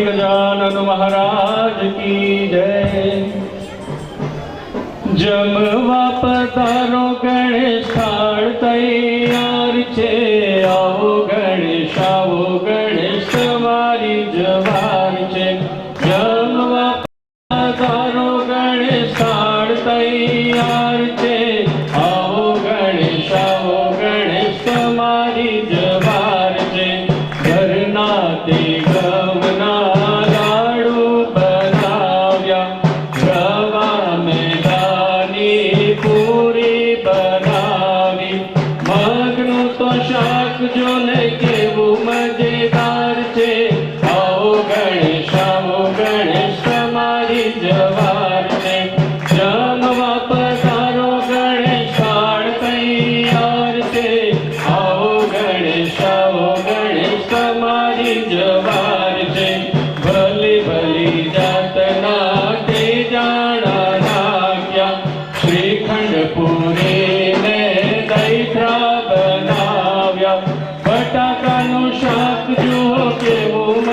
શ્રી ગજાનન મહારાજ કી જય જમવા પધારો ગણે ગણેશ આવો જાણા નાખ્યા શ્રીખંડ પૂરે ને દૈત્રા બનાવ્યા. ફટાકાનું શાક જો કેવું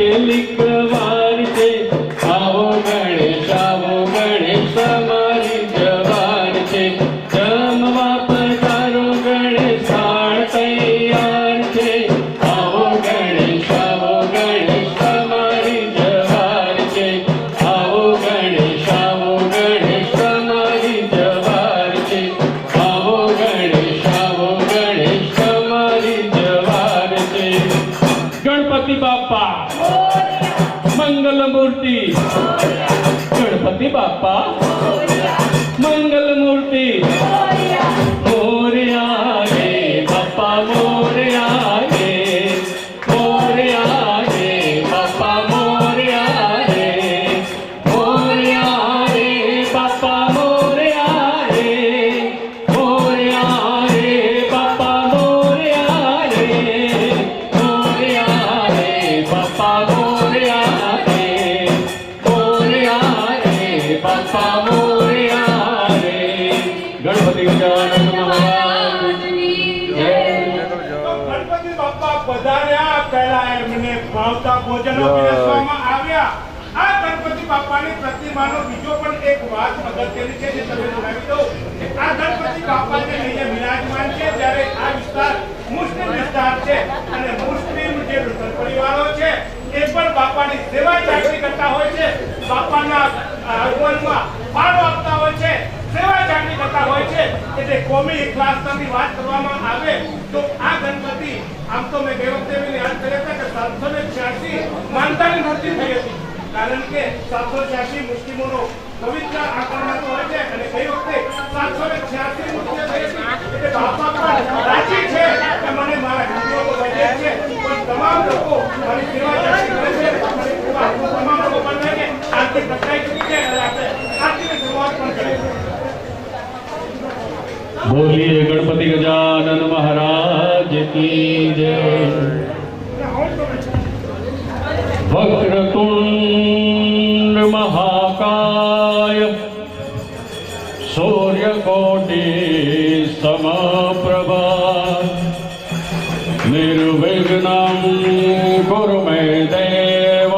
செழிக்க வா बाप्पा. मंगलमूर्ती. गणपती बाप्पा. मंगलमूर्ती. ભજનો પીરસવામાં આવ્યા. સેવા જાગૃતિ હોય છે. બાપાના આગમનમાં ફાળો આપતા હોય છે હોય છે. એટલે કોમી ક્લાસની વાત કરવામાં આવે તો આ ગણપતિ આમ તો મેં ગઈ વખતે મેં યાદ કર્યા હતા કે સાતસો ને છ્યાસી માનતાની ભરતી થઈ હતી. કારણ કે સાતસો છ્યાસી મુસ્લિમોનો પવિત્ર આક્રમણ હોય છે અને ગઈ વખતે સાતસો ને છ્યાસી મુસ્લિમ થઈ હતી એટલે બાપા પણ રાજી છે કે મને મારા હિન્દુઓ વધે છે. પણ તમામ લોકો મારી સેવા જાગૃતિ કરે છે. મારી તમામ લોકો પણ રહીને આર્થિક પ્રગટાઈ ચૂકી છે અને આપણે આર્થિક શરૂઆત પણ કરી બોલીએ ગણપતિ ગજાનન કી જય વક્રતુંડ મહાકાય સૂર્યકોટી સમપ્રભા નિર્વિઘ્नं ગુરુ મે દેવ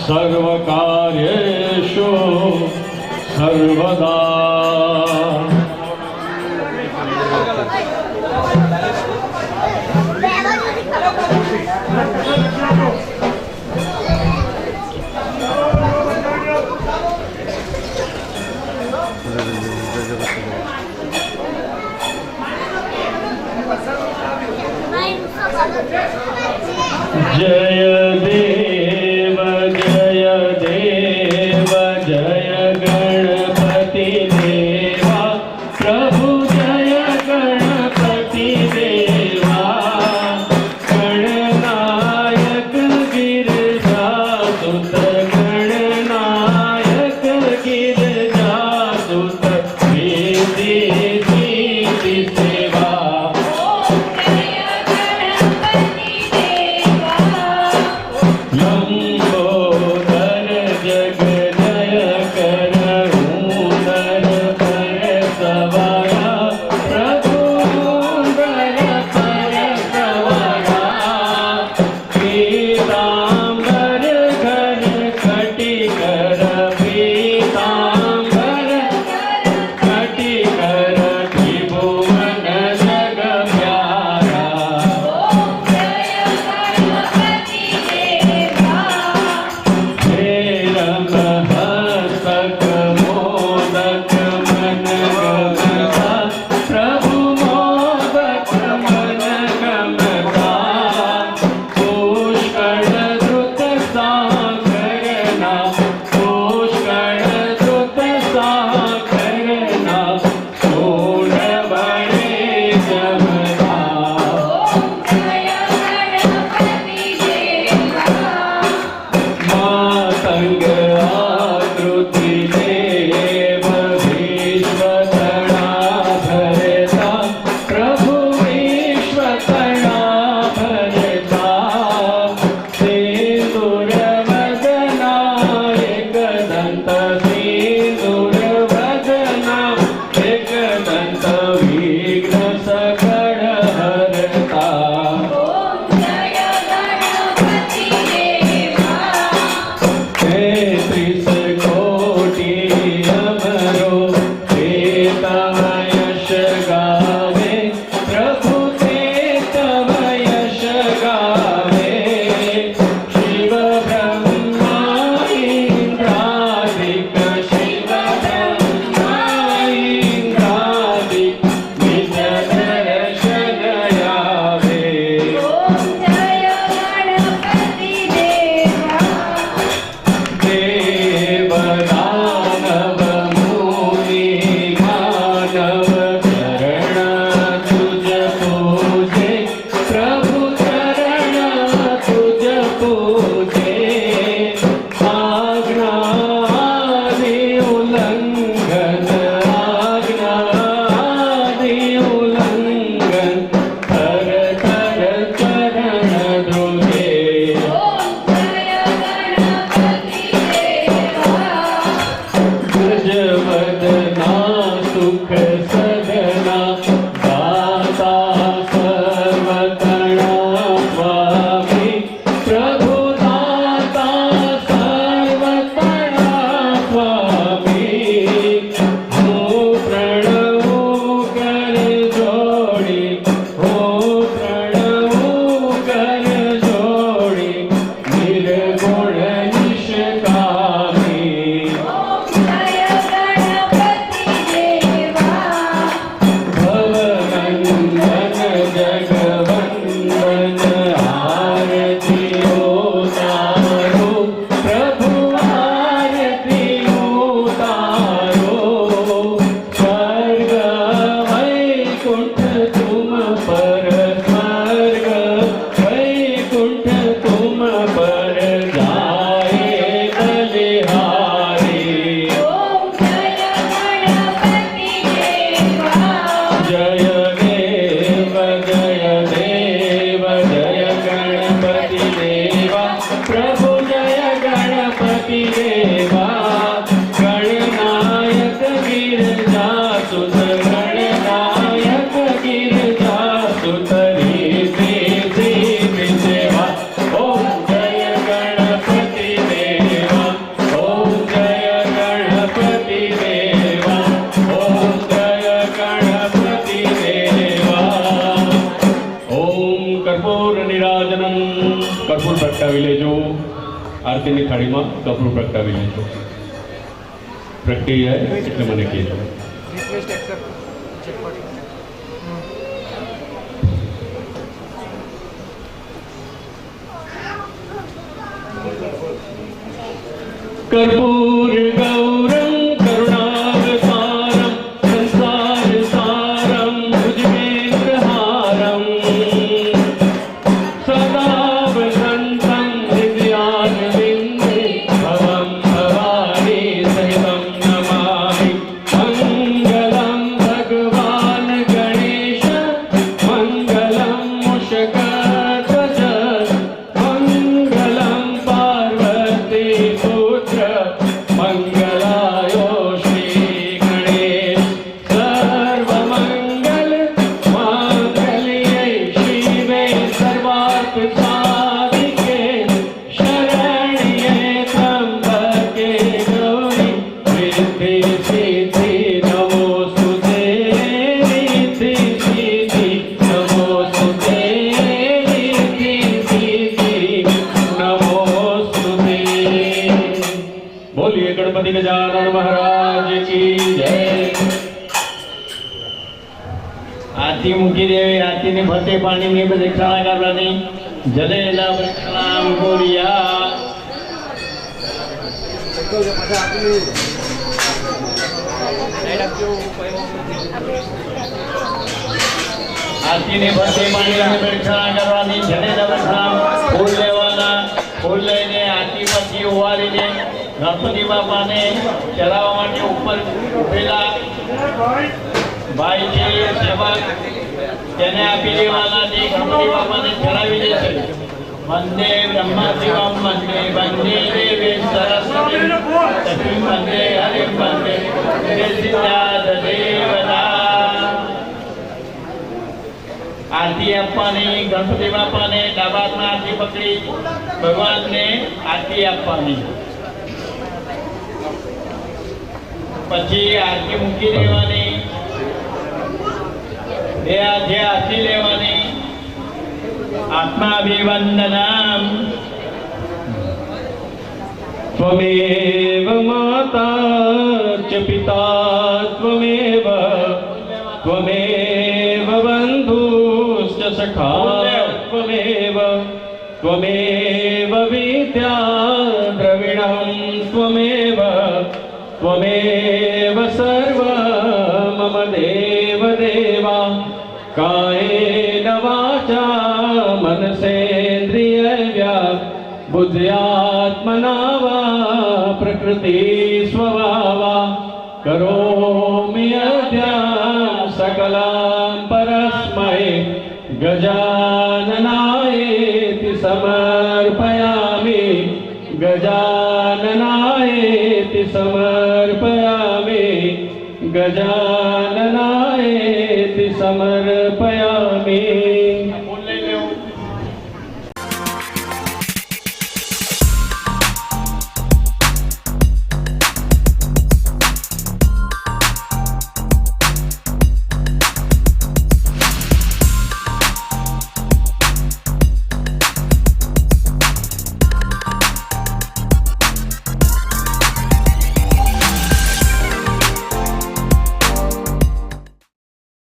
સર્વકાર્યેષુ સર્વદા જય Please पतिदेवा આરતીની થાળીમાં કપડું પ્રગટાવી લીધું. પ્રગટી જાય એટલે મને કહેજો request કરવાની જલેલા પ્રદક્ષિણામ ફૂલ લઈને આરતી પછી ઉવારીને ગણપતિ બાપાને ચડાવવા માટે ઉપર ઉભેલા તેને આપી દેવાના બાપાને ચડાવી વંદે વંદે દેવી સરસ્વતી. લક્ષ્મી વંદે, હરિ વંદે. હે સિદ્ધાર્થ દેવતા. આરતી આપવાની, ગણપતિ બાપાને ડાબા હાથમાં આરતી પકડી, ભગવાનને આરતી આપવાની. પછી આરતી મૂકી દેવાની. બે હાથે આરતી લેવાની. आत्माभिवन्दनाम् त्वमेव माता च पिता त्वमेव त्वमेव बन्धुश्च सखा त्वमेव त्वमेव विद्या द्रविणं त्वमेव त्वमेव सर्व मम देवदेवा कायेन वाचा मनसेन्द्रियव्या बुद्ध्यात्मना वा प्रकृतिस्वभावा करोमि अद्यां सकलां परस्मै गजाननायेति समर्पयामि गजाननायेति समर्पयामि गजाननायेति समर्पयामि